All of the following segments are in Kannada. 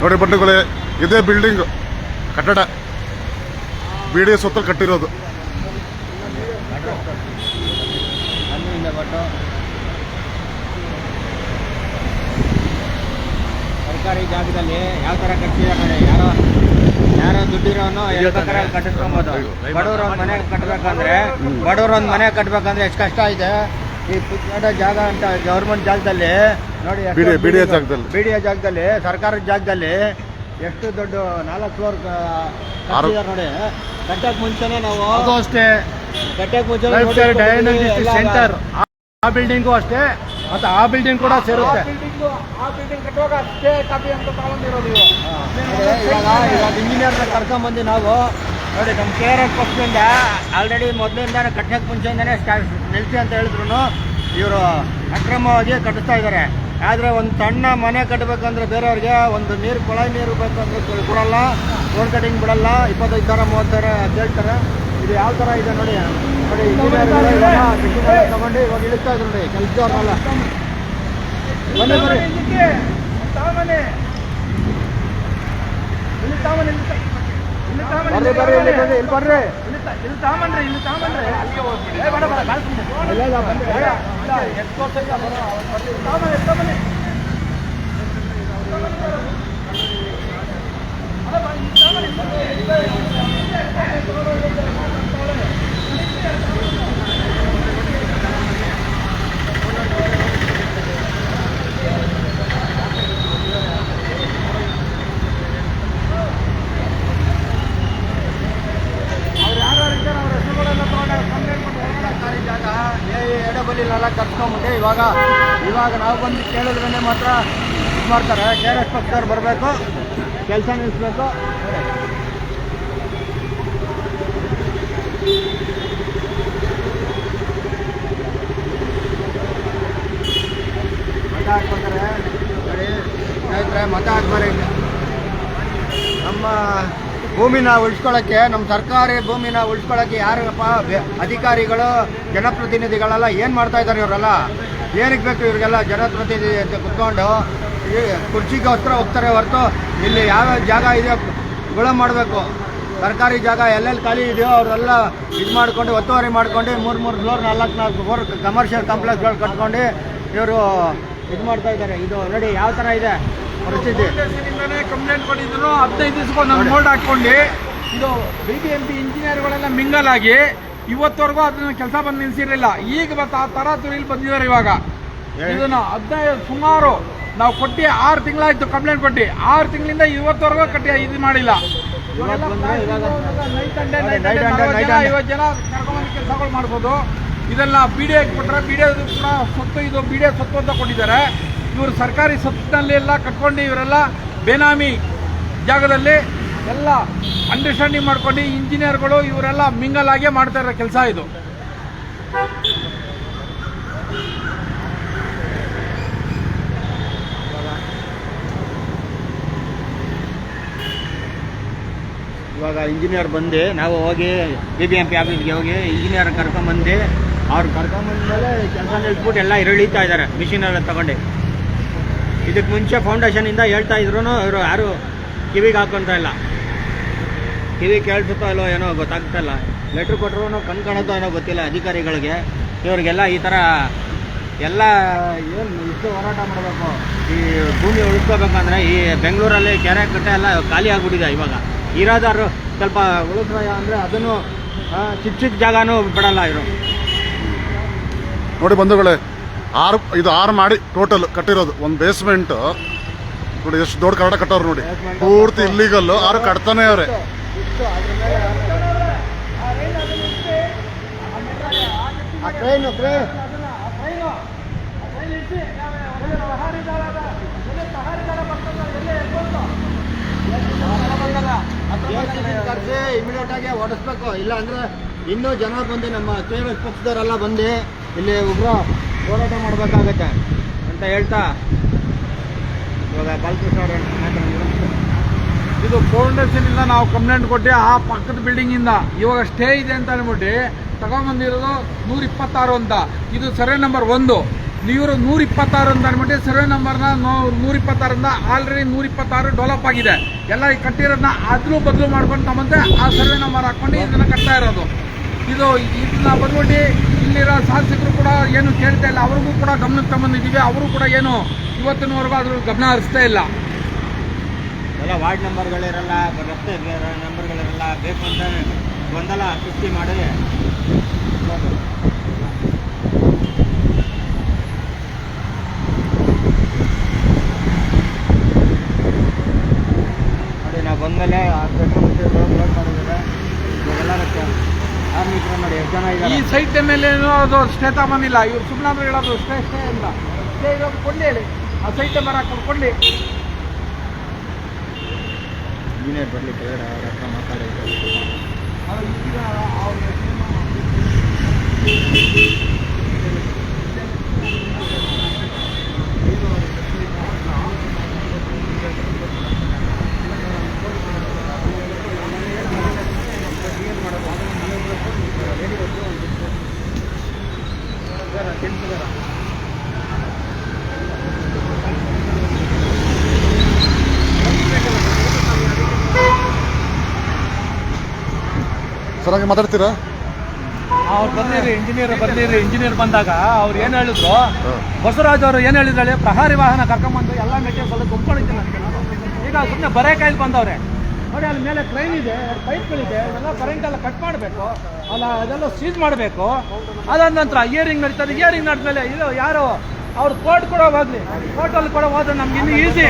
ನೋಡಿ ಬಂಧುಗಳೇ ಇದೇ ಬಿಲ್ಡಿಂಗ್ ಕಟ್ಟಡ. ಬಿ ಡಿ ಎಸ್ ಹೊತ್ತಲ್ಲಿ ಕಟ್ಟಿರೋದು. ಸರ್ಕಾರಿ ಜಾಗದಲ್ಲಿ ಯಾವ ತರ ಕಟ್ಟಿದ್ದಾರೆ ಯಾರೋ ಯಾರೋ ದುಡ್ಡಿರೋನು ಅಲ್ಲಿ ಕಟ್ಟಿಸ್ಕೊಬೋದು. ಬಡವ್ರು ಒಂದು ಮನೆ ಕಟ್ಟಬೇಕಂದ್ರೆ ಬಡವ್ರು ಒಂದು ಮನೆ ಕಟ್ಟಬೇಕಂದ್ರೆ ಎಷ್ಟು ಕಷ್ಟ ಇದೆ. ಈ ಪುಟ್ಟ ಜಾಗ ಅಂತ ಗೌರ್ಮೆಂಟ್ ಜಾಗದಲ್ಲಿ ನೋಡಿ ಬಿಡಿ building ಜಾಗದಲ್ಲಿ. BDA ಜಾಗದಲ್ಲಿ ಸರ್ಕಾರದ ಜಾಗದಲ್ಲಿ ಎಷ್ಟು ದೊಡ್ಡ ನಾಲ್ಕು ಫ್ಲೋರ್ ಕಟ್ಟಿದ್ದಾರೆ ನೋಡಿ. ಕಟ್ಟಕ್ಕೆ ಮುಂಚೆನೆ ನಾವು ಅದು ಅಷ್ಟೇ. ಕಟ್ಟಕ್ ಮುಂಚೆ ಸೆಂಟರ್. ಆ ಬಿಲ್ಡಿಂಗ್ ಅಷ್ಟೇ. ಮತ್ತೆ ಆ ಬಿಲ್ಡಿಂಗ್ ಕೂಡ ಸೇರುತ್ತೆ. ಇವಾಗ ಇವಾಗ ಇಂಜಿನಿಯರ್ನ ಕರ್ಕೊಂಬಂದು ನಾವು ನೋಡಿ ನಮ್ಮ ಕೆ ಆರ್ ಎಸ್ ಪಕ್ಷದಿಂದ ಆಲ್ರೆಡಿ ಮೊದಲಿಂದ ಕಟ್ಟಕ್ಕೆ ಮುಂಚೆಯಿಂದನೇ ಸ್ಟಾರ್ಟ್ ನಿಲ್ಸಿ ಅಂತ ಹೇಳಿದ್ರು ಇವರು ಅಕ್ರಮವಾಗಿ ಕಟ್ಟಿಸ್ತಾ ಇದ್ದಾರೆ ಆದರೆ ಒಂದು ಸಣ್ಣ ಮನೆ ಕಟ್ಟಬೇಕಂದ್ರೆ ಬೇರೆಯವ್ರಿಗೆ ಒಂದು ನೀರು ಕೊಳಾಯಿ ನೀರು ಬೇಕಂದ್ರೆ ಕೊಡಲ್ಲ ರೋಡ್ ಕಟಿಂಗ್ ಬಿಡಲ್ಲ. ಇಪ್ಪತ್ತೈದು ಸಾವಿರ, ಮೂವತ್ತು ಸಾವಿರ ಕೇಳ್ತಾರೆ. ಇದು ಯಾವ ಥರ ಇದೆ ನೋಡಿ. ನೋಡಿ ತಗೊಂಡು ಇವಾಗ ಇಳಿಸ್ತಾ ಇದ್ರು ನೋಡಿ ಕೆಲಸದವ್ರನ್ನೆಲ್ಲ ಬನ್ನಿ ಬರ್ರಿ ಬರ್ರಿ ಬರ್ರಿ ಇಲ್ಲಿ ಬರ್ರಿ ಇಲ್ಲಿ ಬರ್ರಿ ಇಲ್ಲ, ಇಲ್ಲ, ಬನ್ನಿ. ಬೇಡ. ಇಲ್ಲ, ಎಷ್ಟು ವರ್ಷದಿಂದ ಬರೋ- ಎಡಬಲಿಲೆಲ್ಲ ಕರ್ಸ್ಕೊಂಬಿಟ್ಟು ಇವಾಗ ಇವಾಗ ನಾವು ಬಂದು ಕೇಳಿದ್ರೇ ಮಾತ್ರ ಇದು ಮಾಡ್ತಾರೆ. ಕೆ ಆರ್ ಎಸ್ ಪಕ್ಷದವ್ರು ಬರಬೇಕು. ಕೆಲಸ ನಿಲ್ಲಿಸ್ಬೇಕು ಮತ ಹಾಕ್ಬೇಕಾರೆ ಸ್ನೇಹಿತರೆ, ಮತ ಹಾಕ್ಬಾರಿ. ನಮ್ಮ ಭೂಮಿನ ಉಳಿಸ್ಕೊಳ್ಳೋಕ್ಕೆ, ನಮ್ಮ ಸರ್ಕಾರಿ ಭೂಮಿನ ಉಳಿಸ್ಕೊಳ್ಳೋಕ್ಕೆ ಯಾರಪ್ಪ ಅಧಿಕಾರಿಗಳು, ಜನಪ್ರತಿನಿಧಿಗಳೆಲ್ಲ ಏನು ಮಾಡ್ತಾ ಇದ್ದಾರೆ ಇವರೆಲ್ಲ? ಏನಕ್ಕೆ ಬೇಕು ಇವರಿಗೆಲ್ಲ? ಜನಪ್ರತಿನಿಧಿ ಅಂತ ಕುತ್ಕೊಂಡು ಕುರ್ಚಿಗೋಸ್ಕರ ಹೋಗ್ತಾರೆ ಹೊರತು ಇಲ್ಲಿ ಯಾವ ಜಾಗ ಇದೆಯೋ ಗುಳ ಮಾಡಬೇಕು. ಸರ್ಕಾರಿ ಜಾಗ ಎಲ್ಲೆಲ್ಲಿ ಖಾಲಿ ಇದೆಯೋ ಅವರೆಲ್ಲ ಇದು ಮಾಡ್ಕೊಂಡು ಒತ್ತುವರಿ ಮಾಡ್ಕೊಂಡು ಮೂರು ಮೂರು ಫ್ಲೋರ್ ನಾಲ್ಕು ನಾಲ್ಕು ಫ್ಲೋರ್ ಕಮರ್ಷಿಯಲ್ ಕಾಂಪ್ಲೆಕ್ಸ್ಗಳು ಕಟ್ಕೊಂಡು ಇವರು ಇದು ಮಾಡ್ತಾ ಇದ್ದಾರೆ. ಇದು ಆಲ್ರೆಡಿ ಯಾವ ಥರ ಇದೆ ಪರಿಸ್ಥಿತಿ? ಕಂಪ್ಲೇಂಟ್ ಕೊಟ್ಟಿದ್ರು. ಹದಿನೈದು ದಿವಸಕ್ಕೆ ನಾವು ಮೋಲ್ಡ್ ಹಾಕ್ಕೊಂಡು ಇದು ಬಿ ಬಿ ಎಂ ಪಿ ಇಂಜಿನಿಯರ್ಗಳೆಲ್ಲ ಮಿಂಗಲ್ ಆಗಿ ಇವತ್ತವರೆಗೂ ಅದನ್ನ ಕೆಲಸ ಬಂದು ನಿಲ್ಸಿರ್ಲಿಲ್ಲ. ಈಗ ಮತ್ತೆ ಆ ತರ ತುರಿಲ್ ಬಂದಿದ್ದಾರೆ ಇವಾಗ. ಇದನ್ನು ಹದಿನೈದು ಸುಮಾರು ನಾವು ಕೊಟ್ಟು ಆರು ತಿಂಗಳಾಯ್ತು ಕಂಪ್ಲೇಂಟ್ ಕೊಟ್ಟು. ಆರು ತಿಂಗಳಿಂದ ಇವತ್ತವರೆಗೂ ಕಟ್ಟಿ ಇದು ಮಾಡಿಲ್ಲ. ಐವತ್ತು ಜನ ಕರ್ಕೊಂಡ್ಬಂದು ಕೆಲಸಗಳು ಮಾಡ್ಬೋದು. ಇದೆಲ್ಲ ಬಿ ಡಿ ಕೊಟ್ಟರೆ ಬಿ ಡಿ ಕೂಡ ಸೊತ್ತು ಇದು ಬಿ ಡಿ ಸೊತ್ತು ಅಂತ ಕೊಟ್ಟಿದ್ದಾರೆ. ಇವರು ಸರ್ಕಾರಿ ಸೊತ್ತಿನಲ್ಲಿ ಎಲ್ಲ ಕಟ್ಕೊಂಡು ಇವರೆಲ್ಲ ಬೇನಾಮಿ ಜಾಗದಲ್ಲಿ ಎಲ್ಲ ಅಂಡರ್ಸ್ಟ್ಯಾಂಡಿಂಗ್ ಮಾಡ್ಕೊಂಡು ಇಂಜಿನಿಯರ್ಗಳು ಇವರೆಲ್ಲ ಮಿಂಗಲ್ ಆಗೇ ಮಾಡ್ತಾ ಇರೋ ಕೆಲಸ ಇದು. ಇವಾಗ ಇಂಜಿನಿಯರ್ ಬಂದು, ನಾವು ಹೋಗಿ ಬಿ ಬಿ ಎಂ ಪಿ ಆಫೀಸ್ಗೆ ಹೋಗಿ ಇಂಜಿನಿಯರ್ ಕರ್ಕೊಂಬಂದು. ಅವ್ರು ಕರ್ಕೊಂಬಂದ್ಮೇಲೆ ಕೆಲಸ ನಿಲ್ಸ್ಬಿಟ್ಟು ಎಲ್ಲ ಇರಳಿತಾ ಇದ್ದಾರೆ ಮಿಷಿನೆಲ್ಲ ತಗೊಂಡು. ಇದಕ್ಕೆ ಮುಂಚೆ ಫೌಂಡೇಶನಿಂದ ಹೇಳ್ತಾ ಇದ್ರು ಇವರು ಯಾರು ಕಿವಿಗೆ ಹಾಕೊಂತ ಇಲ್ಲ. ಕಿವಿ ಕೇಳಿಸುತ್ತೋ ಇಲ್ಲೋ ಏನೋ ಗೊತ್ತಾಗ್ತಾ ಇಲ್ಲ. ಲೆಟ್ರ್ ಕೊಟ್ಟರು ಕಣ್ ಕಾಣುತ್ತೋ ಏನೋ ಗೊತ್ತಿಲ್ಲ ಅಧಿಕಾರಿಗಳಿಗೆ. ಇವ್ರಿಗೆಲ್ಲ ಈ ಥರ ಎಲ್ಲ ಏನು ಇಷ್ಟು ಹೋರಾಟ ಮಾಡಬೇಕು? ಈ ಭೂಮಿ ಉಳಿಸ್ಕೋಬೇಕಂದ್ರೆ ಈ ಬೆಂಗಳೂರಲ್ಲಿ ಕೆರೆ ಕಟ್ಟೆ ಎಲ್ಲ ಖಾಲಿ ಆಗ್ಬಿಟ್ಟಿದೆ ಇವಾಗ. ಇರೋದಾರು ಸ್ವಲ್ಪ ಉಳಿದ್ರ ಅಂದರೆ ಅದನ್ನು ಚಿಕ್ಕ ಚಿಕ್ಕ ಜಾಗನೂ ಬಿಡಲ್ಲ ಇವರು. ನೋಡಿ ಬಂಧುಗಳೇ ಆರು ಇದು ಆರು ಮಾಡಿ ಟೋಟಲ್ ಕಟ್ಟಿರೋದು. ಒಂದು ಬೇಸ್ಮೆಂಟ್ ನೋಡಿ ಎಷ್ಟು ದೊಡ್ಡ ಕಟ್ಟಡ ಕಟ್ಟವ್ರು ನೋಡಿ. ಪೂರ್ತಿ ಇಲ್ಲಿಗಲ್ಲು ಆರು ಕಟ್ತಾನೆ ಅವ್ರೆ. ಕರೆಸಿ ಇಮಿಡಿಯೇಟ್ ಆಗಿ ಓಡಿಸ್ಬೇಕು. ಇಲ್ಲ ಅಂದ್ರೆ ಇನ್ನೂ ಜನ ಬಂದು ನಮ್ಮ ಕೆ ಎಸ್ ಪಕ್ಷದವರೆಲ್ಲ ಬಂದು ಇಲ್ಲಿ ಉಗ್ರ ಹೋರಾಟ ಮಾಡ್ಬೇಕಾಗತ್ತೆ ಅಂತ ಹೇಳ್ತಾ ಇವಾಗ ಬಾಲಕೃಷ್ಣ ಇದು ಫೌಂಡೇಶನ್ ಇಂದ ನಾವು ಕಂಪ್ಲೇಂಟ್ ಕೊಟ್ಟು ಆ ಪಕ್ಕದ ಬಿಲ್ಡಿಂಗ್ ಇಂದ. ಇವಾಗ ಸ್ಟೇ ಇದೆ ಅಂತ ಅಂದ್ಬಿಟ್ಟು ತಗೊಂಡ್ಬಂದಿರೋದು ನೂರ ಇಪ್ಪತ್ತಾರು ಅಂತ. ಇದು ಸರ್ವೆ ನಂಬರ್ ಒಂದು. ಇವರು ನೂರ ಇಪ್ಪತ್ತಾರು ಅಂತ ಅಂದ್ಬಿಟ್ಟು ಸರ್ವೆ ನಂಬರ್ನ ನೂರ ಇಪ್ಪತ್ತಾರಿಂದ ಆಲ್ರೆಡಿ ನೂರ ಇಪ್ಪತ್ತಾರು ಡೆವಲಪ್ ಆಗಿದೆ. ಎಲ್ಲ ಈ ಕಟ್ಟಿರೋದನ್ನ ಅದ್ರೂ ಬದಲು ಮಾಡ್ಕೊಂಡು ತಮ್ಮಂತೆ ಆ ಸರ್ವೆ ನಂಬರ್ ಹಾಕೊಂಡು ಇದನ್ನ ಕಟ್ತಾ ಇರೋದು. ಇದು ಇದನ್ನ ಬಂದ್ಬಿಟ್ಟು ಇಲ್ಲಿರೋ ಶಾಸಕರು ಕೂಡ ಏನು ಕೇಳ್ತಾ ಇಲ್ಲ. ಅವ್ರಿಗೂ ಕೂಡ ಗಮನಕ್ಕೆ ತಗೊಂಡಿದ್ದೀವಿ ಅವರು ಕೂಡ ಏನು ಇವತ್ತಿನವರೆಗೂ ಅದ್ರ ಗಮನ ಹರಿಸ್ತಾ ಇಲ್ಲ. ಎಲ್ಲ ವಾರ್ಡ್ ನಂಬರ್ಗಳಿರಲ್ಲ, ರಸ್ತೆ ನಂಬರ್ಗಳಿರಲ್ಲ, ಬೇಕು ಅಂತ ಗೊಂದಲ ಸೃಷ್ಟಿ ಮಾಡಿ ನೋಡಿ ನಾವು ಬಂದಮೇಲೆ ರೋಡ್ ಮಾಡಿದ್ದಾರೆ ಇವಾಗೆಲ್ಲ ಕಾರ್ಮಿಕರು ನೋಡಿ ಎಷ್ಟು ಜನ ಈ ಸೈಟ್ ಮೇಲೆ ಅದು ಸ್ಟೇ ತಗೊಂಡಿಲ್ಲ ಇವ್ರು ಸುಮ್ಮನೆ ಹೇಳೋದು ಸ್ಟೇ ಸ್ಟೇ ಇಲ್ಲ. ಸ್ಟೇ ಇರೋದು ಕೊಡ್ಲಿ ಹೇಳಿ. ಆ ಸೈಟ್ ನಂಬರ್ ಹಾಕೊಂಡು ನೀನೇ ಬರಲಿ ಬೇಡ ಅವ್ರ ಹತ್ರ ಮಾತಾಡಿ. ಅವ್ರು ಈಗ ಅವ್ರು ಸರ್ ಹಾಗೆ ಮಾತಾಡ್ತೀರಾ? ಅವ್ರು ಬಂದಿರಿ ಇಂಜಿನಿಯರ್ ಬಂದಿರಿ ಇಂಜಿನಿಯರ್ ಬಂದಾಗ ಅವ್ರು ಏನು ಹೇಳಿದ್ರು? ಬಸವರಾಜ್ ಅವರು ಏನು ಹೇಳಿದ್ರು ಹೇಳಿ ಪ್ರಹಾರಿ ವಾಹನ ಕರ್ಕೊಂಡ್ಬಂದು ಎಲ್ಲ ಮೆಟೀರಿಯಲ್ಸ್ ಎಲ್ಲ ಅಂತ ಈಗ ಸುಮ್ಮನೆ ಬರೇ ಕೈಲಿ ಬಂದವ್ರೆ. ನೋಡಿ, ಅಲ್ಲಿ ಮೇಲೆ ಟ್ರೈನ್ ಇದೆ ಪೈಪ್ಗಳಿದೆ ಎಲ್ಲ ಕರೆಂಟ್ ಎಲ್ಲ ಕಟ್ ಮಾಡಬೇಕು. ಅಲ್ಲ, ಅದೆಲ್ಲ ಸೀಸ್ ಮಾಡಬೇಕು. ಅದಾದ ನಂತರ ಇಯರಿಂಗ್ ನಡೀತಾರೆ ಇಯರಿಂಗ್ ನಡೆದ್ಮೇಲೆ ಇದು ಯಾರು? ಅವ್ರು ಕೋರ್ಟ್ ಕೂಡ ಹೋಗ್ಲಿ. ಕೋರ್ಟಲ್ಲಿ ಕೂಡ ಹೋದ್ರೆ ನಮ್ಗೆ ಇನ್ನು ಈಸಿ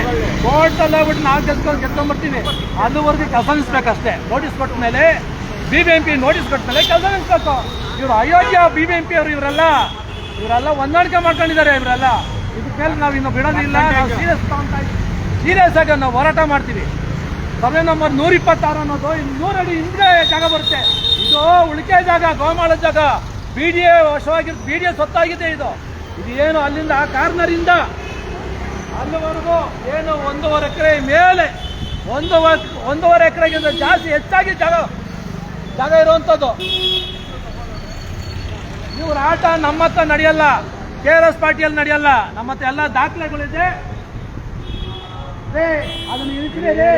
ಕೋರ್ಟಲ್ಲಿ ಹೋಗ್ಬಿಟ್ಟು ನಾವು ಗೆದ್ಕೊಂಡು ಗೆದ್ಕೊಂಡ್ಬರ್ತೀವಿ ಅದುವರೆಗೂ ಕೆಲಸ ನೋಟಿಸ್ ಕೊಟ್ಟ ಮೇಲೆ B B M P notice ಕೊಟ್ಟ ಮೇಲೆ ಕೆಲಸ ನಿಲ್ಲಿಸ್ಬೇಕು ಇವರು ಅಯೋಗ್ಯ ಬಿ ಬಿ ಎಂ ಪಿ ಅವರು ಇವರೆಲ್ಲ ಇವರೆಲ್ಲ ಹೊಂದಾಣಿಕೆ ಮಾಡ್ಕೊಂಡಿದ್ದಾರೆ ಇವರೆಲ್ಲ. ಇದ್ರ ಮೇಲೆ ನಾವು ಇನ್ನು ಬಿಡೋದಿಲ್ಲ ನಾವು ಸೀರಿಯಸ್ ಸೀರಿಯಸ್ ಆಗಿ ನಾವು ಹೋರಾಟ ಮಾಡ್ತೀವಿ. ಸಭೆ ನಂಬರ್ ನೂರ ಇಪ್ಪತ್ತಾರು ಅನ್ನೋದು ಇನ್ನು ನೂರು ಅಡಿ ಹಿಂದೆ ಜಾಗ ಬರುತ್ತೆ. ಇದು ಉಳಿಕೆ ಜಾಗ ಗೋಮಾಳ ಜಾಗ. ಬಿ ಡಿ ಎ ವಶವಾಗಿ ಬಿ ಡಿ ಎ ಸೊತ್ತಾಗಿದೆ ಇದು. ಇದು ಏನು ಅಲ್ಲಿಂದ ಕಾರ್ನರಿಂದ? ಅಲ್ಲಿವರೆಗೂ ಏನು ಒಂದೂವರೆ ಎಕರೆ ಮೇಲೆ ಒಂದು ಒಂದೂವರೆ ಎಕರೆಗಿಂತ ಜಾಸ್ತಿ ಹೆಚ್ಚಾಗಿ ಜಾಗ ಜಾಗ ಇರುವಂಥದ್ದು ಇವ್ರ ಆಟ ನಮ್ಮ ಹತ್ರ ನಡೆಯಲ್ಲ ಕೆ ಆರ್ ಎಸ್ ಪಾರ್ಟಿಯಲ್ಲಿ ನಡೆಯಲ್ಲ ನಮ್ಮ ಹತ್ರ ಎಲ್ಲ ದಾಖಲೆಗಳಿದೆ. ರೇ, ಬರ್ಲಿ ಇಳಿಸ್ರಿ ರೇ.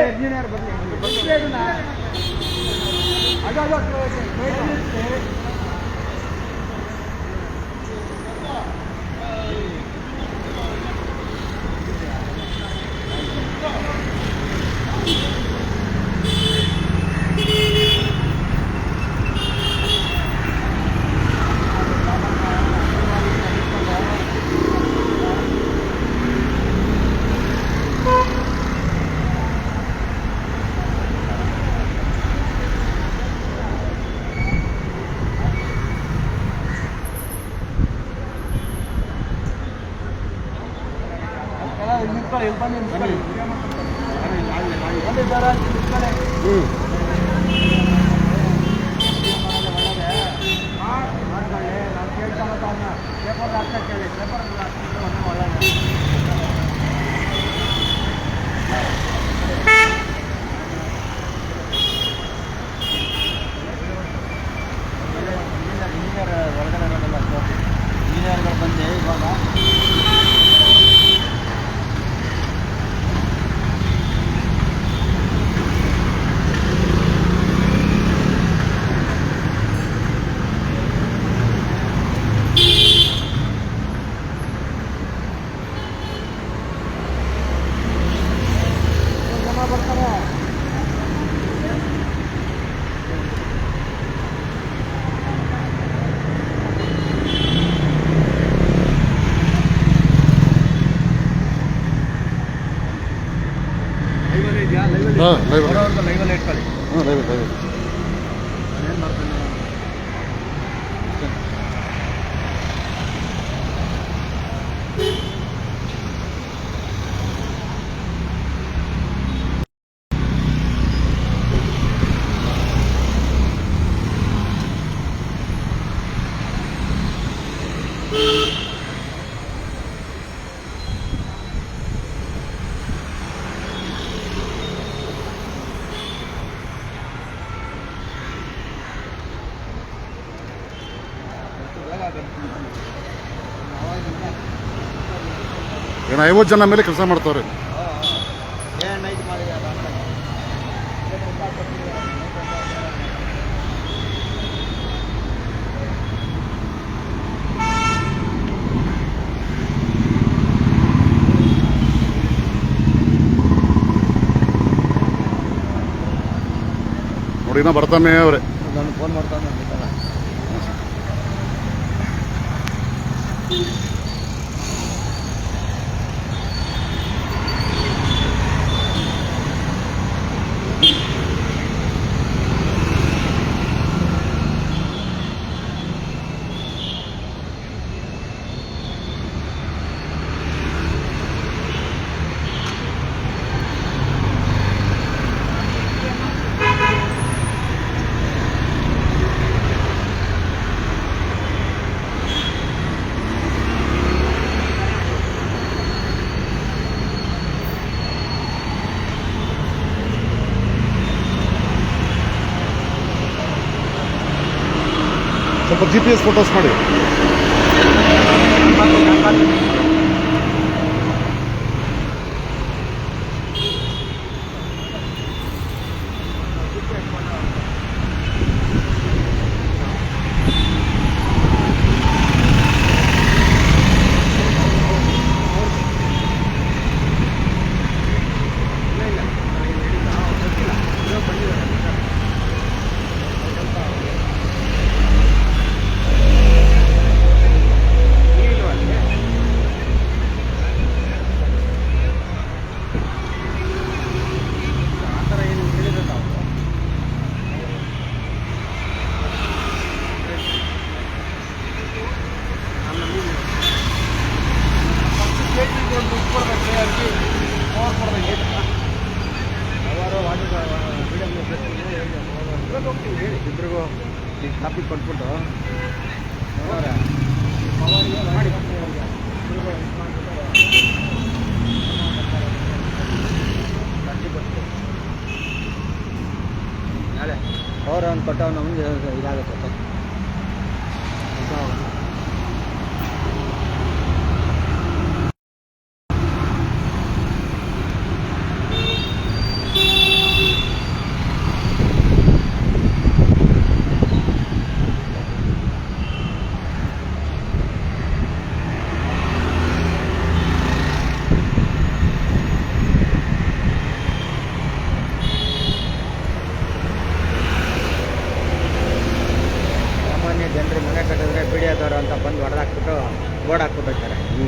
ఇబ్బంది ಹಾಂ ಲೈವ್ ಲೈವಲ್ಲಿ ಇಟ್ಕೊಳ್ಳಿ ಹಾಂ ಲೈವ್ ಲೈವ್ ಏನು ಐವತ್ತು ಜನ ಮೇಲೆ ಕೆಲಸ ಮಾಡ್ತಾವ್ರಿ? ನೋಡಿ ಬರ್ತಾನೆ ಅವ್ರೆ. ಫೋನ್ ಮಾಡ್ತಾನೆ ಜಿ ಪಿ ಎಸ್ ಫೋಟೋಸ್ ಮಾಡಿ. ಇಬ್ರಿಗೂ ಕಾಪಿ ಕೊಟ್ಬಿಟ್ಟು. ನಾಳೆ ಅವ್ರ ಒಂದು ಕೊಟ್ಟವ್ ನಮ್ಗೆ ಇದಾಗುತ್ತೆ ಸಾಮಾನ್ಯ ಜನರು ಮನೆ ಕಟ್ಟಿದ್ರೆ ಬಿಡಿಯೋದವರು ಅಂತ ಬಂದು ಹೊಡೆದಾಕ್ಬಿಟ್ಟು ಬೋರ್ಡ್ ಹಾಕ್ಬಿಟ್ಟು ಹೋಗ್ತಾರೆ ಹ್ಞೂ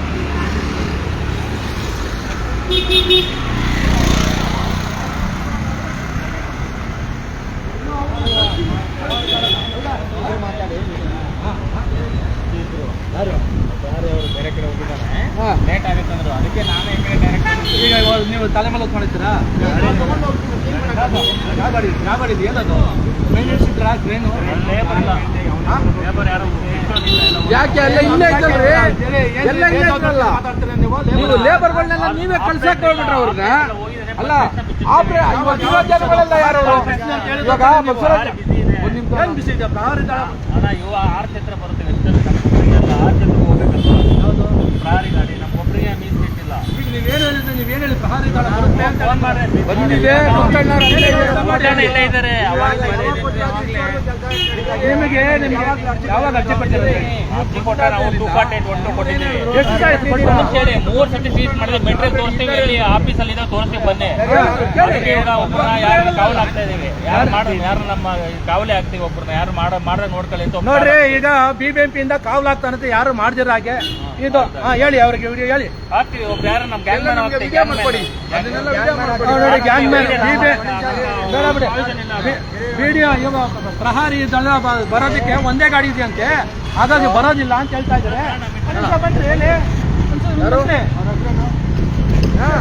ಯಾರು? ಯಾರು? ಅವರು ಬೇರೆ ಕಡೆ ಹೋಗಿದ್ದಾರೆ ಲೇಟ್ ಆಗುತ್ತೆ ಅಂದ್ರು ಅದಕ್ಕೆ ನಾನೇ ಈ ಕಡೆ ಡೈರೆಕ್ಟ್ ಈಗ ಇವಾಗ ನೀವು ತಲೆ ಮೇಲೆ ಹೊತ್ಕೊಂಡಿದ್ದೀರಾ? ಇದು ಏನದು ಟ್ರೈನು ಯಾಕೆ ಅಲ್ಲ ಇಲ್ಲೇ ಇದ್ದಲ್ರಿ? ಎಲ್ಲ ಇಲ್ಲೇ ಇದ್ರಲ್ಲ ನೀವು? ಲೇಬರ್ಗಳನ್ನೆಲ್ಲ ನೀವೇ ಕಳ್ಸಕ್ಕೆ ಹೋಗ್ಬಿಟ್ರೆ ಅವ್ರನ್ನ? ಅಲ್ಲ ಆಪ್ರೆ ಇವಾಗ ಯುವ ಜನಗಳೆಲ್ಲ ಯಾರು? ಇವಾಗ ಬಸವರಾಜ್ ಒಂದ್ ನಿಮಿಷ. ಬಿಸಿ ಇದೆ? ಪ್ರಹರಿ ದಳ ಅಲ್ಲ ಇವ ಆರ್ ಕ್ಷೇತ್ರ ಬರುತ್ತೆ ಆರ್ ಕ್ಷೇತ್ರ ಹೋಗ್ಬೇಕಲ್ವಾ? ಯಾವುದು ಪ್ರಹರಿ ಗಾಡಿ ಬಂದಿದೆ ನಿಮಗೆ ಯಾವಾಗ ಅರ್ಜಿ? ಮೂರು ಸತಿ ಸೀಸ್ ಮಾಡಿದ್ರೆ ಮೆಟ್ರಿಕ್ ತೋರಿಸ್ತೀವಿ ಇಲ್ಲಿ ಆಫೀಸಲ್ಲಿ ಇದೆ ತೋರಿಸ್ತೀವಿ ಬನ್ನಿ ಈಗ ಒಬ್ಬರನ್ನ ಕಾವಲು ಹಾಕ್ತಾ ಇದೀವಿ ಯಾರು ಯಾರು ನಮ್ಮ ಕಾವಲೆ ಒಬ್ಬರನ್ನ ಯಾರು ಮಾಡ ಮಾಡ್ರೆ ನೋಡ್ಕೊಳ್ಳಿ ನೋಡ್ರಿ ಈಗ ಬಿಬಿಎಂಪಿ ಇಂದ ಕಾವಲಾಗ್ತಾನಂತೆ ಯಾರು ಮಾಡ್ದಿರ ಹಾಗೆ ಇದು ಹಾ ಹೇಳಿ ಅವ್ರಿಗೆ ಹೇಳಿ ಹಾಕ್ತೀವಿ ಒಬ್ರು ಯಾರು ನಮ್ಮ ವಿಡಿಯೋ ಇವಾಗ ಪ್ರಹಾರಿ ದಳ ಬರೋದಕ್ಕೆ ಒಂದೇ ಗಾಡಿ ಇದೆಯಂತೆ. ಹಾಗಾಗಿ ಬರೋದಿಲ್ಲ ಅಂತ ಹೇಳ್ತಾ ಇದ್ದಾರೆ. ಹೇಳಿ ಒಂದ್ ನಿಮಿಷ ಬನ್ರಿ. ಹಾ.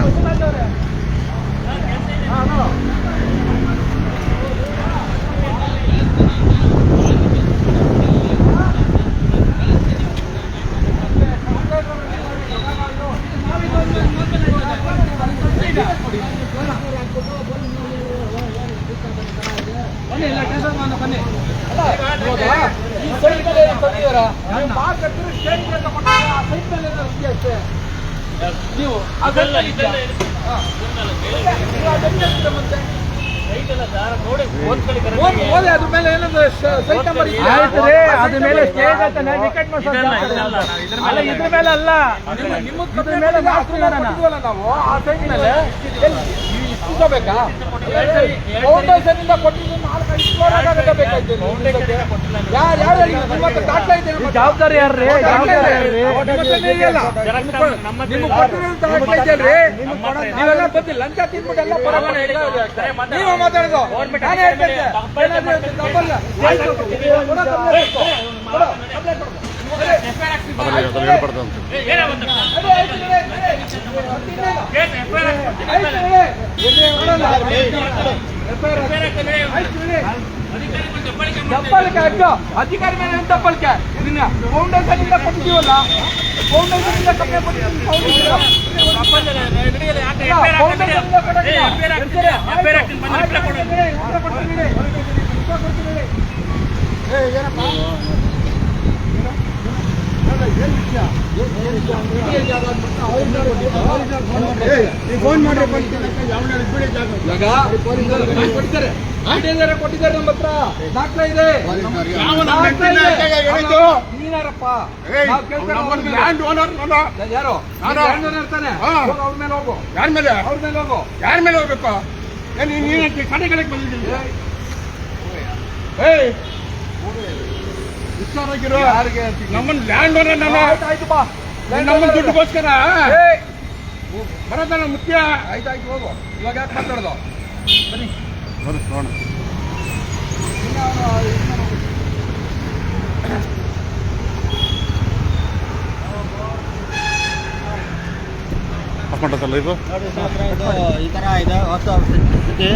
ಬನ್ನಿ ಇಲ್ಲ ಟೇಷನ್ ಮಾಡೋಣ ಬನ್ನಿ ಈ ಸೈಟ್ ಮೇಲೆ ಏನು ತಂದಿದ್ದೀರಾ ನೀವು ಮಾರ್ಕ್ ಹತ್ತಿರ ಸ್ಟೇಟ್ ಆ ಸೈಟ್ ಮೇಲೆ ಏನೋ ಇದೆಯಾ ಅಷ್ಟೇ ನೀವು ಅದೆಲ್ಲ ಇದೆಲ್ಲ ಹಾ. ಮತ್ತೆ. ಅದ್ರ ಮೇಲೆ ಏನಂದ್ರೆ ಸೈಟ್ ನಂಬರ್ ಆಯ್ತು ರೀ ಅದ್ರ ಮೇಲೆ ಸ್ಟೇಜ್ ಅಂತ ಟಿಕೆಟ್ ಅಲ್ಲ. ಮೇಲೆ ಇದ್ರ ಮೇಲೆ ಅಲ್ಲ. ನಿಮ್ಮ ಇದ್ರ ಮೇಲೆ ನಾವು ಆ ಸೈಟ್ ಮೇಲೆ? ಇಸ್ಕೋಬೇಕಾ ಎರಡು ಸರಿ- ಎರಡು ಫೌಂಡೇಶನ್ ಕೊಟ್ಟಿದ್ದು ನಾಲ್ಕು ಐದು ಫ್ಲೋರ್ ಆಗಾಗ ಬೇಕಾಯ್ತು Foundation ಇಂದ ಕೊಟ್ಟಿಲ್ಲ ನೀವು. ಯಾರು ಯಾರು ಹೇಳಿದ್ರು? ನಿಮ್ಮ ಹತ್ರ ದಾಖಲೆ ಇದೆ ನಮ್ಮ ಹತ್ರ. ಜವಾಬ್ದಾರಿ ಯಾರ್ರಿ ನಿಮ್ಮ ಹತ್ರನೇ ಇದೆಯಲ್ಲ? Xerox ನಮ್ಮ- ನಮ್ಮ ಹತ್ರ ನಿಮ್ಮ ಇಲ್ಲ. ಕೊಟ್ಟಿರೋ ದಾಖಲೆ ಇದೆಯಲ್ರಿ? ನಮ್ಮ ಹತ್ರ ಇಲ್ಲ. ನೀವೆಲ್ಲ ಬಂದು ಲಂಚ ತಿನ್ಬಿಟ್ಟು ಎಲ್ಲ ಪರವಾನೆ ನೀವು ಮಾತಾಡೋದು ನಾನೇ ಹೇಳ್ತೇನೆ ಆಯ್ತು ಅದನ್ನು. ಅದ್ರಲ್ಲಿ ಅದ್ರಲ್ಲಿ ಹೇಳ್ಬಾರ್ದು ಅಂತ ರೀ. ಅಧಿಕಾರಿ ಅಡ್ಡು ಮೇಲೆ ಎಂತ ದಬ್ಬಾಳಿಕೆ ಇದನ್ನ ಫೌಂಡೇಶನ್ ಇಂದ ಕೊಟ್ಟಿದ್ದೀವಲ್ಲ ಫೌಂಡೇಶನ್ ಇಂದ ಕಮ್ಮಿ ಕೊಟ್ಟಿದ್ದೀವಿ ಏನಪ್ಪ? ಇವಾಗ ಕೊಟ್ಟಿದ್ದಾರೆ ಕೊಟ್ಟಿದ್ದಾರೆ ಕೊಟ್ಟಿದ್ದಾರೆ ನಮ್ಮ ಹತ್ರ. ಇದೆ. ನೀನಾರಪ್ಪ. ಅವ್ರ ಮೇಲೆ. ಯಾರು? ನಾನು. ಲ್ಯಾಂಡ್ ಓನರ್ ತಾನೆ ಹಾ. ಹೋಗು, ಅವ್ರ ಮೇಲೆ ಹೋಗು. ಯಾರ ಮೇಲೆ? ಅವ್ರ ಮೇಲೆ ಹೋಗು. ಯಾರ ಮೇಲೆ ಹೋಗ್ಬೇಕು? ಕಡೆಗಳಿಗೆ ಬಂದಿದ್ದೀನಿ ಏಯ್. ಹುಷಾರಾಗಿರು. ಯಾರಿಗೆ ಅಂತೀವಿ? ನಮ್ಮ ಲ್ಯಾಂಡ್ ಓನರ್ ನಾನು. ಆಯ್ತು, ಆಯ್ತು ಬಾ. ನಮ್ಮ ದುಡ್ಡುಗೋಸ್ಕರ. ಬರೋದಲ್ಲ ಮುಖ್ಯ. ಆಯ್ತು ಆಯ್ತು ಹೋಗು. ಇವಾಗ ಯಾಕೆ ಮಾತಾಡೋದು? ಬನ್ನಿ. ನೋಡೋಣ. ಆಫ್ ಮಾಡೋದಲ್ಲ ಇದು? ನೋಡಿ ಸರ್ ಇದು ಈ ಥರ ಇದೆ. ಹೊಸ ಸ್ಥಿತಿ